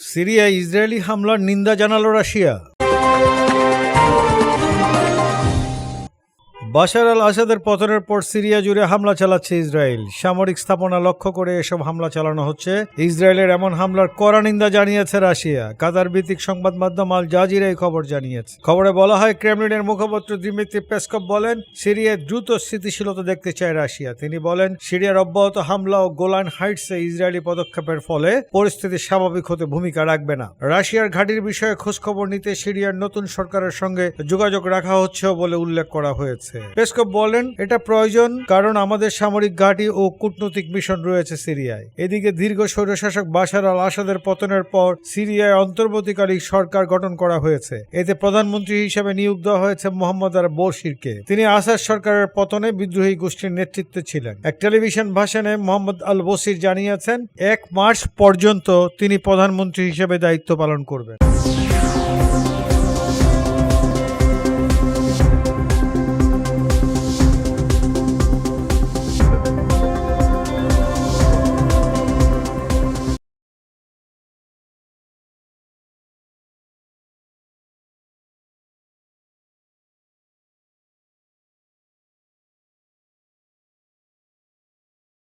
সিরিয়ায় ইসরায়েলি হামলার নিন্দা জানালো রাশিয়া। বাশার আল আসাদের পতনের পর সিরিয়া জুড়ে হামলা চালাচ্ছে ইসরায়েল। সামরিক স্থাপনা লক্ষ্য করে এসব হামলা চালানো হচ্ছে। ইসরায়েলের এমন হামলার কড়া নিন্দা জানিয়েছে রাশিয়া। কাতার ভিত্তিক সংবাদ মাধ্যম আল জাজিরা এই খবর জানিয়েছে। খবরে বলা হয়, ক্রেমলিনের মুখপাত্র দিমিত্রি পেসকপ বলেন সিরিয়ায় দ্রুত স্থিতিশীলতা দেখতে চায় রাশিয়া। তিনি বলেন, সিরিয়ার অব্যাহত হামলা ও গোলান হাইটসে ইসরায়েলি পদক্ষেপের ফলে পরিস্থিতি স্বাভাবিক হতে ভূমিকা রাখবে না। রাশিয়ার ঘাটির বিষয়ে খোঁজখবর নিতে সিরিয়ার নতুন সরকারের সঙ্গে যোগাযোগ রাখা হচ্ছে বলে উল্লেখ করা হয়েছে। পেসকপ বলেন, এটা প্রয়োজন কারণ আমাদের সামরিক ঘাঁটি ও কূটনৈতিক মিশন রয়েছে সিরিয়ায়। এদিকে দীর্ঘ স্বৈরশাসক বাশার আল আসাদের পতনের পর সিরিয়ায় অন্তর্বর্তীকালীন সরকার গঠন করা হয়েছে। এতে প্রধানমন্ত্রী হিসেবে নিয়োগ দেওয়া হয়েছে মোহাম্মদ আর বশিরকে। তিনি আসাদ সরকারের পতনে বিদ্রোহী গোষ্ঠীর নেতৃত্বে ছিলেন। এক টেলিভিশন ভাষণে মোহাম্মদ আল বসির জানিয়েছেন, এক মার্চ পর্যন্ত তিনি প্রধানমন্ত্রী হিসেবে দায়িত্ব পালন করবেন।